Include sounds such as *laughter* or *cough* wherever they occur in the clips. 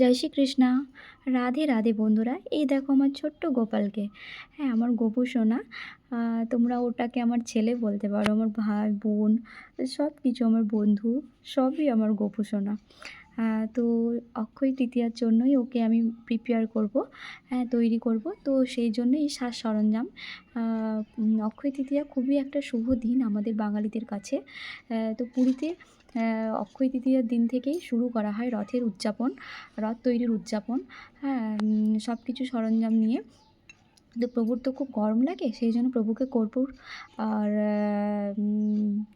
জয় শ্রী কৃষ্ণা রাধে রাধে বন্ধুরা, এই দেখো আমার ছোট্ট গোপালকে। হ্যাঁ আমার গোপু সোনা তোমরা ওটাকে আমার ছেলে বলতে পারো, আমার ভাই, বোন সব কিছু আমার বন্ধু, সবই আমার গোপু সোনা। তো অক্ষয় তৃতীয়ার জন্যই ওকে আমি প্রিপেয়ার করব হ্যাঁ তৈরি করব। তো সেই জন্যই সাজ সরঞ্জাম অক্ষয় তৃতীয়া খুবই একটা শুভ দিন আমাদের বাঙালিদের কাছে। তো পুরীতে অক্ষয় তৃতীয়ার দিন থেকেই শুরু করা হয় রথের উদযাপন, রথ তৈরির উদযাপন। হ্যাঁ সব কিছু সরঞ্জাম নিয়ে তো প্রভুর তো খুব গরম লাগে, সেই জন্য প্রভুকে কর্পূর আর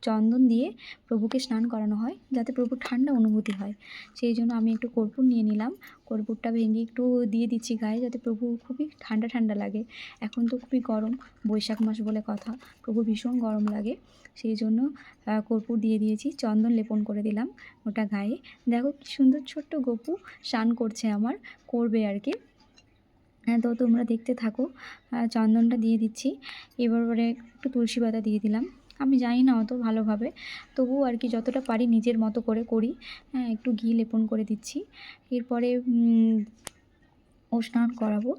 চন্দন দিয়ে প্রভুকে স্নান করানো হয়, যাতে প্রভুর ঠান্ডা অনুভূতি হয়। সেই জন্য আমি একটু কর্পূর নিয়ে নিলাম, কর্পূরটা ভেঙে একটু দিয়ে দিচ্ছি গায়ে, যাতে প্রভু খুবই ঠান্ডা ঠান্ডা লাগে। এখন তো খুবই গরম, বৈশাখ মাস বলে কথা, প্রভু ভীষণ গরম লাগে, সেই জন্য কর্পূর দিয়ে দিয়েছি, চন্দন লেপন করে দিলাম ওটা গায়ে। দেখো কি সুন্দর ছোট্ট গপু স্নান করছে আমার, করবে আর কি। তো তোমরা দেখতে থাকো। চন্দনটা দিয়ে দিচ্ছি। এবার পরে একটু তুলসী পাতা দিয়ে দিলাম। আমি জানি না অত ভালোভাবে। তবুও আর কি যতটা পারি নিজের মতো করে করি। হ্যাঁ একটু ঘি লেপন করে দিচ্ছি। এরপরে ও স্নান করাবো।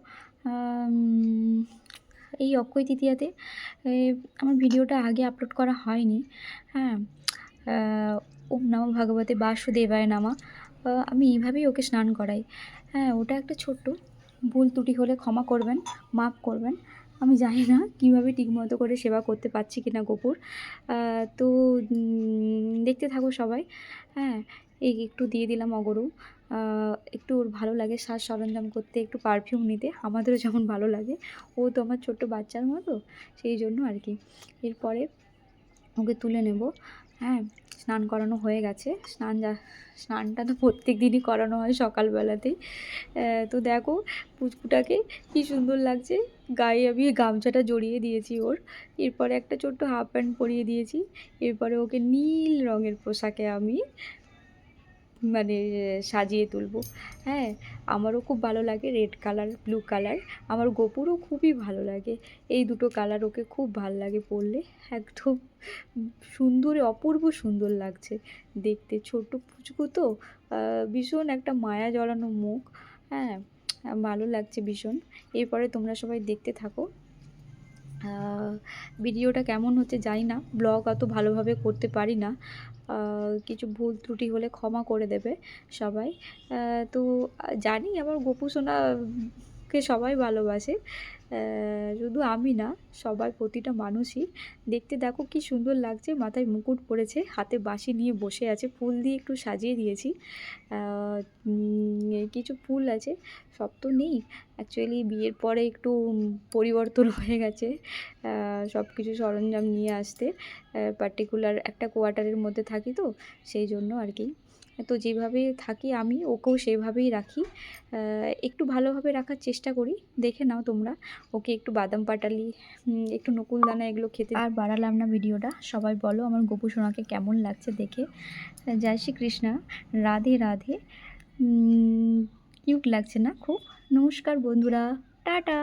এই অক্ষয় তৃতীয়াতে আমার ভিডিওটা আগে আপলোড করা হয়নি। হ্যাঁ ওম নমঃ ভগবতে বাসুদেবায় নামা। আমি এইভাবেই ওকে স্নান করাই। হ্যাঁ ওটা একটা ছোট্ট ভুল ত্রুটি হলে ক্ষমা করবেন, মাফ করবেন। আমি জানি না কীভাবে ঠিকমতো করে সেবা করতে পারছি কি না গোপুর তো দেখতে থাকো সবাই। হ্যাঁ এই একটু দিয়ে দিলাম অগরু। একটু ওর ভালো লাগে সাজ সরঞ্জাম করতে, একটু পারফিউম নিতে। আমাদেরও যেমন ভালো লাগে। ও তো আমার ছোট্ট বাচ্চার মতো, সেই জন্য আর কি। এরপরে ওকে তুলে নেব। হ্যাঁ স্নান করানো হয়ে গেছে। স্নান যা, স্নানটা তো প্রত্যেক দিনই করানো হয় সকালবেলাতেই। তো দেখো পুচকুটাকে কি সুন্দর লাগছে। গায়ে আমি গামছাটা জড়িয়ে দিয়েছি ওর। এরপরে একটা ছোট্ট হাফ প্যান্ট পরিয়ে দিয়েছি। এরপরে ওকে নীল রঙের পোশাকে আমি মানে সাজিয়ে তুলবো। হ্যাঁ আমারও খুব ভালো লাগে রেড কালার, ব্লু কালার। আমার গোপুরও খুবই ভালো লাগে। এই দুটো কালার ওকে খুব ভালো লাগে পরলে। একদম সুন্দর, অপূর্ব সুন্দর লাগছে দেখতে। ছোট পুচকু তো ভীষণ একটা মায়া জড়ানো মুখ। হ্যাঁ ভালো লাগছে ভীষণ। এরপরে তোমরা সবাই দেখতে থাকো। ভিডিওটা কেমন হচ্ছে জানি না। ব্লগ অত ভালোভাবে করতে পারি না। কিছু ভুল ত্রুটি হলে ক্ষমা করে দেবে সবাই। তো জানি আমার গোপু সোনাকে সবাই ভালোবাসে। শুধু আমি না সবাই প্রতিটা মানুষই দেখতে দেখো কি সুন্দর লাগছে, মাথায় মুকুট পরেছে, হাতে বাঁশি নিয়ে বসে আছে, ফুল দিয়ে একটু সাজিয়ে দিয়েছি। কিছু ফুল আছে, সব তো নেই। অ্যাকচুয়ালি বিয়ের পরে একটু পরিবর্তন *laughs* হয়ে গেছে সব কিছু সরঞ্জাম নিয়ে আসতে পার্টিকুলার একটা কোয়ার্টারের মধ্যে থাকি তো, সেই জন্য আর কি। তো যেভাবে থাকি আমি, ওকেও সেভাবেই রাখি। একটু ভালোভাবে রাখার চেষ্টা করি। দেখে নাও তোমরা। ওকে একটু বাদাম পাটালি একটু নকুল দানা এগুলো খেতে আর বাড়ালাম না ভিডিওটা। সবাই বলো আমার গোপু সোনাকে কেমন লাগছে দেখে। জয় শ্রী কৃষ্ণা রাধে। রাধে কিউট লাগছে না খুব? নমস্কার বন্ধুরা। টাটা।